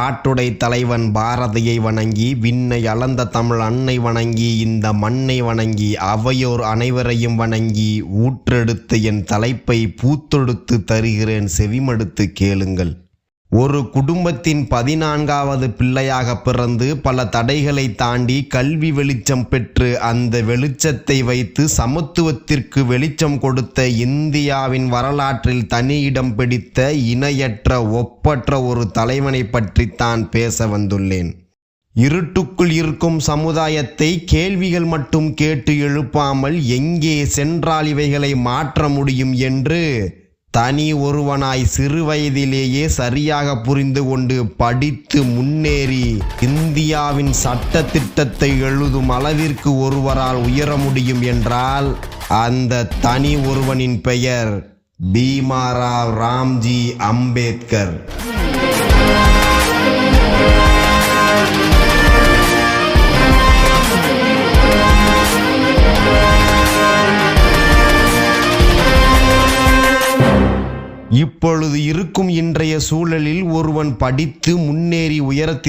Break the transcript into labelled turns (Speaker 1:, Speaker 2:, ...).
Speaker 1: காட்டுடை தலைவன் பாரதியை வணங்கி விண்ணை அளந்த தமிழ் அன்னை வணங்கி இந்த மண்ணை வணங்கி அவையோர் அனைவரையும் வணங்கி ஊற்றெடுத்து என் தலைப்பை பூத்தொடுத்து தருகிறேன். செவிமடுத்து கேளுங்கள். ஒரு குடும்பத்தின் பதினான்காவது பிள்ளையாக பிறந்து பல தடைகளை தாண்டி கல்வி வெளிச்சம் பெற்று அந்த வெளிச்சத்தை வைத்து சமத்துவத்திற்கு வெளிச்சம் கொடுத்த இந்தியாவின் வரலாற்றில் தனி இடம் பிடித்த இணையற்ற ஒப்பற்ற ஒரு தலைவனை பற்றித்தான் பேச வந்துள்ளேன். இருட்டுக்குள் இருக்கும் சமுதாயத்தை கேள்விகள் மட்டும் கேட்டு எழுப்பாமல் எங்கே சென்றால் இவைகளை மாற்ற முடியும் என்று தனி ஒருவனாய் சிறு வயதிலேயே சரியாக புரிந்து கொண்டு படித்து முன்னேறி இந்தியாவின் சட்ட திட்டத்தை எழுதும் அளவிற்கு ஒருவரால் உயர முடியும் என்றால் அந்த தனி ஒருவனின் பெயர் பீமாராவ் ராம்ஜி அம்பேத்கர். இப்பொழுது இருக்கும் இன்றைய சூழலில் ஒருவன் படித்து முன்னேறி உயரத்தில்